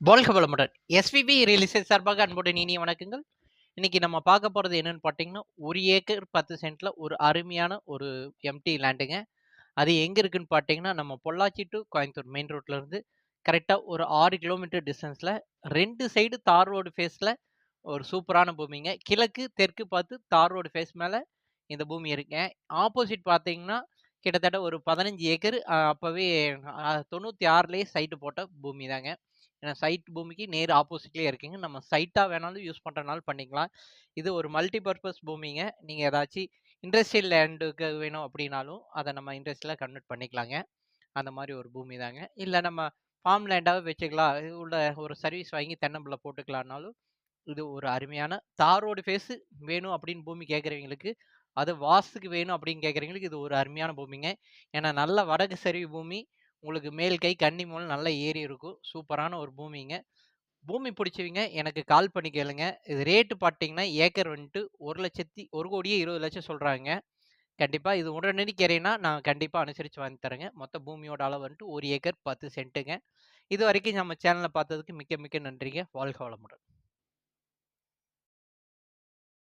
வாழ்க வளமுடன். எஸ்விபி ரியலிஸ்டேட் சார்பாக அன்புடன் இனிய வணக்கங்கள். இன்னைக்கு நம்ம பார்க்க போகிறது என்னன்னு பார்த்தீங்கன்னா ஒரு ஏக்கர் பத்து சென்ட்ல ஒரு அருமையான ஒரு எம்டி லேண்டுங்க அது எங்கே இருக்குன்னு பார்த்தீங்கன்னா நம்ம பொள்ளாச்சி டு கோயம்புத்தூர் மெயின் ரோட்லேருந்து கரெக்டாக ஒரு ஆறு கிலோமீட்டர் டிஸ்டன்ஸில் ரெண்டு சைடு தார் ரோடு ஃபேஸில் ஒரு சூப்பரான பூமிங்க. கிழக்கு தெற்கு பார்த்து தார் ரோடு ஃபேஸ் மேலே இந்த பூமி இருக்குங்க. ஆப்போசிட் பார்த்தீங்கன்னா கிட்டத்தட்ட ஒரு பதினஞ்சு ஏக்கர் அப்போவே தொண்ணூற்றி ஆறுலேயே சைட்டு போட்ட பூமி தாங்க ஏன்னா சைட் பூமிக்கு நேர் ஆப்போசிட்லேயே இருக்குங்க. நம்ம சைட்டாக வேணாலும் யூஸ் பண்ணுறனாலும் பண்ணிக்கலாம். இது ஒரு மல்டி பர்பஸ் பூமிங்க. நீங்கள் ஏதாச்சும் இண்டஸ்ட்ரியல் லேண்டுக்கு வேணும் அப்படின்னாலும் அதை நம்ம இண்டஸ்ட்ரியில் கன்வெர்ட் பண்ணிக்கலாங்க. அந்த மாதிரி ஒரு பூமி தாங்க. இல்லை நம்ம ஃபார்ம் லேண்டாகவே வச்சுக்கலாம். இது உள்ள ஒரு சர்வீஸ் வாங்கி தென்னம்பிள்ளை போட்டுக்கலான்னாலும் இது ஒரு அருமையான தாரோடு ஃபேஸு வேணும் அப்படின்னு பூமி கேட்குறவங்களுக்கு அது வாசுக்கு வேணும் அப்படின்னு கேட்குறவங்களுக்கு இது ஒரு அருமையான பூமிங்க. ஏன்னா நல்ல வடக்கு சரிவு பூமி. உங்களுக்கு மேல் கை கன்னி மூலம் நல்ல ஏறி இருக்கும். சூப்பரான ஒரு பூமிங்க. பூமி பிடிச்சவங்க எனக்கு கால் பண்ணி கேளுங்க. இது ரேட்டு பார்த்தீங்கன்னா ஏக்கர் வந்துட்டு ஒரு லட்சத்தி ஒரு கோடியே இருபது லட்சம் சொல்கிறாங்க கண்டிப்பாக இது உடனடி கேறீங்கன்னா நான் கண்டிப்பாக அனுசரித்து வாங்கி தரேங்க. மொத்த பூமியோட அளவு வந்துட்டு ஒரு ஏக்கர் பத்து சென்ட்டுங்க. இது வரைக்கும் நம்ம சேனலை பார்த்ததுக்கு மிக்க மிக்க நன்றிங்க. வாழ்க வளமுடன்.